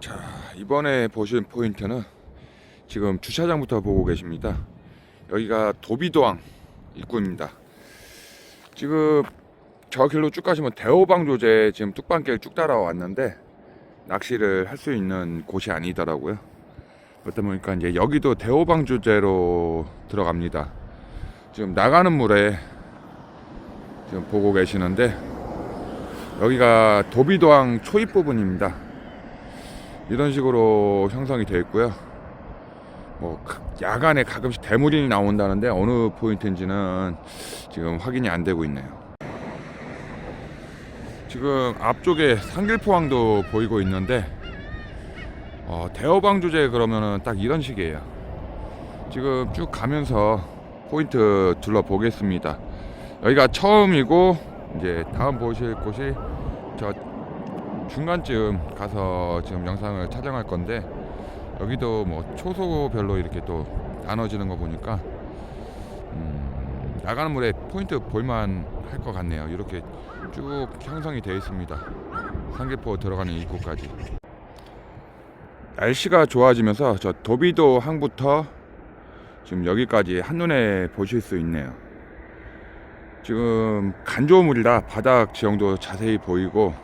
자 이번에 보실 포인트는 지금 주차장부터 보고 계십니다. 여기가 도비도항 입구입니다. 지금 저 길로 쭉 가시면 대호방 조제 지금 뚝방길 쭉 따라왔는데 낚시를 할 수 있는 곳이 아니더라고요. 그렇다 보니까 이제 여기도 대호방 조제로 들어갑니다. 지금 나가는 물에 지금 보고 계시는데 여기가 도비도항 초입 부분입니다. 이런 식으로 형성이 되어 있고요. 뭐 가- 야간에 가끔씩 대물이 나온다는데 어느 포인트인지는 지금 확인이 안 되고 있네요. 지금 앞쪽에 상길포항도 보이고 있는데 어, 대어방 주제 그러면은 딱 이런 식이에요. 지금 쭉 가면서 포인트 둘러보겠습니다. 여기가 처음이고 이제 다음 보실 곳이 저 중간쯤 가서 지금 영상을 촬영할 건데 여기도 뭐 초소별로 이렇게 또 나눠지는 거 보니까 음, 나가는 물에 포인트 볼만 할 것 같네요. 이렇게 쭉 형성이 되어 있습니다. 상계포 들어가는 입구까지. 날씨가 좋아지면서 저 도비도 항부터 지금 여기까지 한눈에 보실 수 있네요. 지금 간조물이라 바닥 지형도 자세히 보이고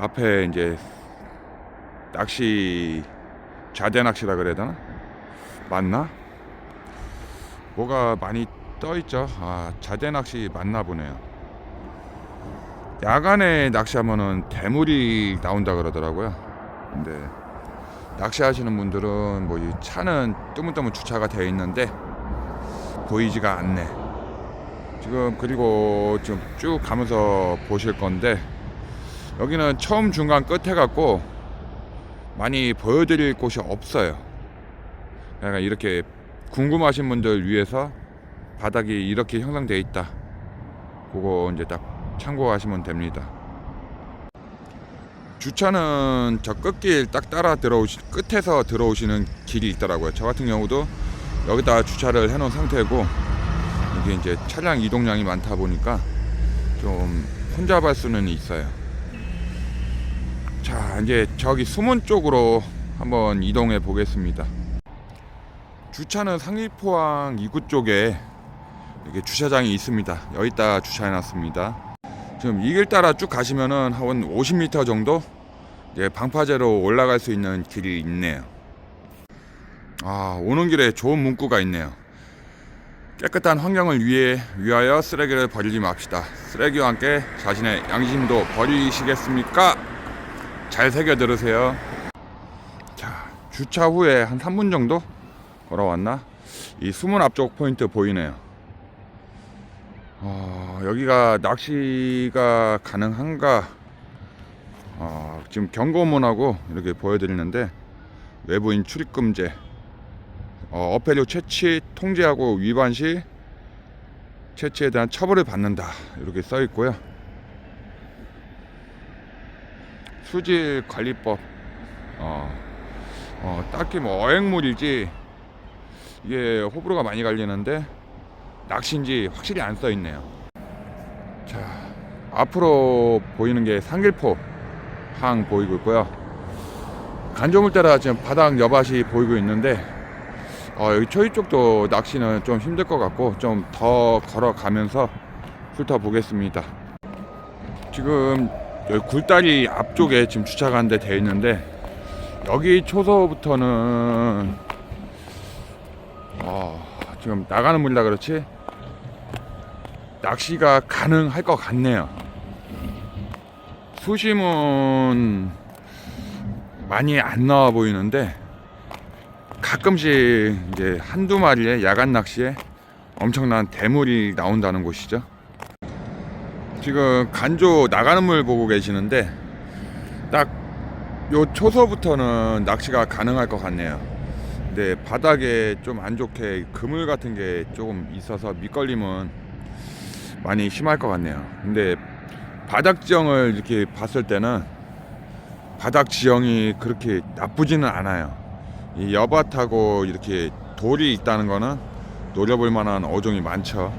앞에 이제 낚시 좌대 낚시라 그래야 되나? 맞나? 뭐가 많이 떠 있죠. 아, 자대 낚시 맞나 보네요. 야간에 낚시하면은 대물이 나온다 그러더라고요. 근데 낚시하시는 분들은 뭐 이 차는 뜨문뜨문 주차가 되어 있는데 보이지가 않네. 지금 그리고 지금 쭉 가면서 보실 건데 여기는 처음 중간 끝에 갖고 많이 보여드릴 곳이 없어요. 그러니까 이렇게 궁금하신 분들 위해서 바닥이 이렇게 형성되어 있다. 그거 이제 딱 참고하시면 됩니다. 주차는 저 끝길 딱 따라 들어오시 끝에서 들어오시는 길이 있더라고요. 저 같은 경우도 여기다 주차를 해놓은 상태고 이게 이제 차량 이동량이 많다 보니까 좀 혼잡할 수는 있어요. 자 이제 저기 수문 쪽으로 한번 이동해 보겠습니다. 주차는 상리포항 입구 쪽에 이렇게 주차장이 있습니다. 여기다 주차해 놨습니다. 지금 이 길 따라 쭉 가시면은 한 50m 정도 이제 방파제로 올라갈 수 있는 길이 있네요. 아 오는 길에 좋은 문구가 있네요. 깨끗한 환경을 위해 위하여 쓰레기를 버리지 맙시다. 쓰레기와 함께 자신의 양심도 버리시겠습니까? 잘 새겨 들으세요. 자 주차 후에 한 3분 정도 걸어왔나? 이 수문 앞쪽 포인트 보이네요. 어, 여기가 낚시가 가능한가? 어, 지금 경고문하고 이렇게 보여드리는데 외부인 출입금제, 어, 어패류 채취 통제하고 위반 시 채취에 대한 처벌을 받는다 이렇게 써 있고요. 수질 관리법, 어, 어, 딱히 뭐 어획물이지 이게 호불호가 많이 갈리는데 낚시인지 확실히 안 써 있네요. 자, 앞으로 보이는 게 상길포 항 보이고 있고요. 간조물 따라 지금 바닥 여밭이 보이고 있는데 어, 여기 초이 쪽도 낚시는 좀 힘들 것 같고 좀 더 걸어가면서 훑어보겠습니다. 지금 여기 굴다리 앞쪽에 지금 주차가는 데 되어 있는데 여기 초소부터는 어, 지금 나가는 물이라 그렇지 낚시가 가능할 것 같네요. 수심은 많이 안 나와 보이는데 가끔씩 이제 한두 마리의 야간 낚시에 엄청난 대물이 나온다는 곳이죠. 지금 간조 나가는 물 보고 계시는데 딱 요 초서부터는 낚시가 가능할 것 같네요. 근데 바닥에 좀 안 좋게 그물 같은 게 조금 있어서 밑걸림은 많이 심할 것 같네요. 근데 바닥 지형을 이렇게 봤을 때는 바닥 지형이 그렇게 나쁘지는 않아요. 이 여밭하고 이렇게 돌이 있다는 거는 노려볼 만한 어종이 많죠.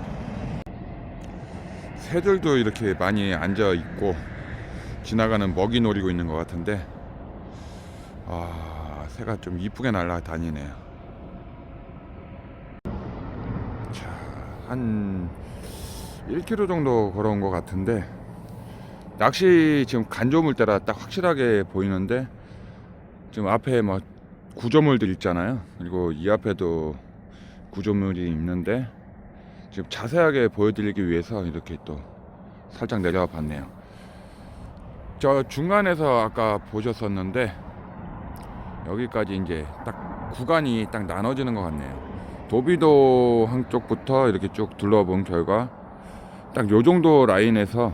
새들도 이렇게 많이 앉아 있고 지나가는 먹이 노리고 있는 것 같은데 아, 새가 좀 이쁘게 날아다니네요. 자, 한 1km 정도 걸어온 것 같은데 낚시 지금 간조물 때라 딱 확실하게 보이는데 지금 앞에 뭐 구조물들 있잖아요. 그리고 이 앞에도 구조물이 있는데 지금 자세하게 보여드리기 위해서 이렇게 또 살짝 내려와 봤네요. 저 중간에서 아까 보셨었는데 여기까지 이제 딱 구간이 딱 나눠지는 것 같네요. 도비도 한쪽부터 이렇게 쭉 둘러본 결과 딱 요 정도 라인에서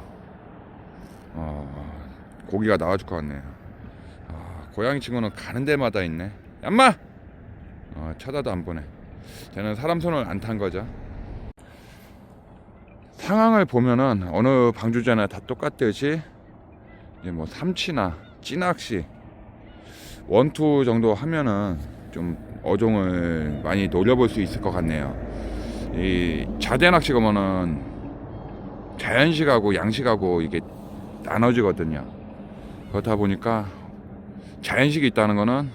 어, 고기가 나와줄 것 같네요. 아, 고양이 친구는 가는 데마다 있네. 얌마! 어, 쳐다도 안 보네. 쟤는 사람 손을 안 탄 거죠. 상황을 보면은 어느 방주제나 다 똑같듯이 뭐 삼치나 찌낚시 원투 정도 하면은 좀 어종을 많이 노려볼 수 있을 것 같네요. 이 자대 낚시 가면은 자연식하고 양식하고 이게 나눠지거든요. 그렇다 보니까 자연식이 있다는 거는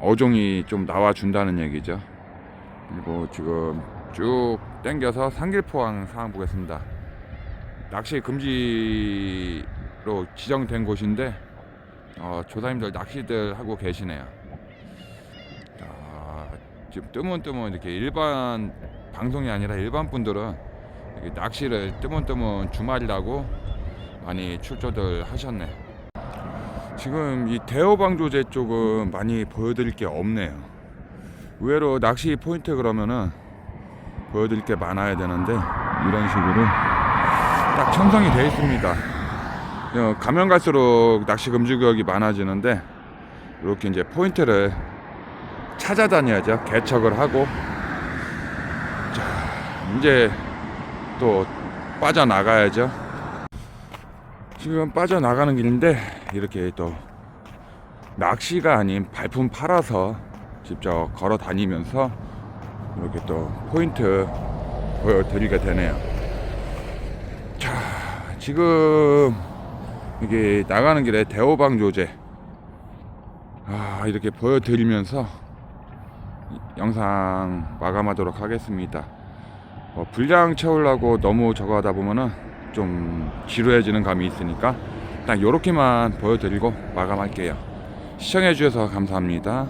어종이 좀 나와 준다는 얘기죠. 그리고 지금 쭉 당겨서 상길포항 상황 보겠습니다. 낚시 금지로 지정된 곳인데 어, 조사님들 낚시들 하고 계시네요. 자, 지금 뜨문뜨문 이렇게 일반 방송이 아니라 일반 분들은 낚시를 뜨문뜨문 주말이라고 많이 출조들 하셨네. 지금 이 대호방조제 쪽은 많이 보여드릴 게 없네요. 의외로 낚시 포인트 그러면은 보여드릴 게 많아야 되는데 이런 식으로 딱 형성이 되어 있습니다. 어, 가면 갈수록 낚시 금지 구역이 많아지는데 이렇게 이제 포인트를 찾아다녀야죠. 개척을 하고 자 이제 또 빠져나가야죠. 지금 빠져나가는 길인데 이렇게 또 낚시가 아닌 발품 팔아서 직접 걸어 다니면서 이렇게 또 포인트 보여드리게 되네요. 자, 지금 이게 나가는 길에 대호방 조제 아, 이렇게 보여드리면서 이- 영상 마감하도록 하겠습니다. 어, 분량 채우려고 너무 저거 하다 보면은 좀 지루해지는 감이 있으니까 딱 요렇게만 보여드리고 마감할게요. 시청해 주셔서 감사합니다.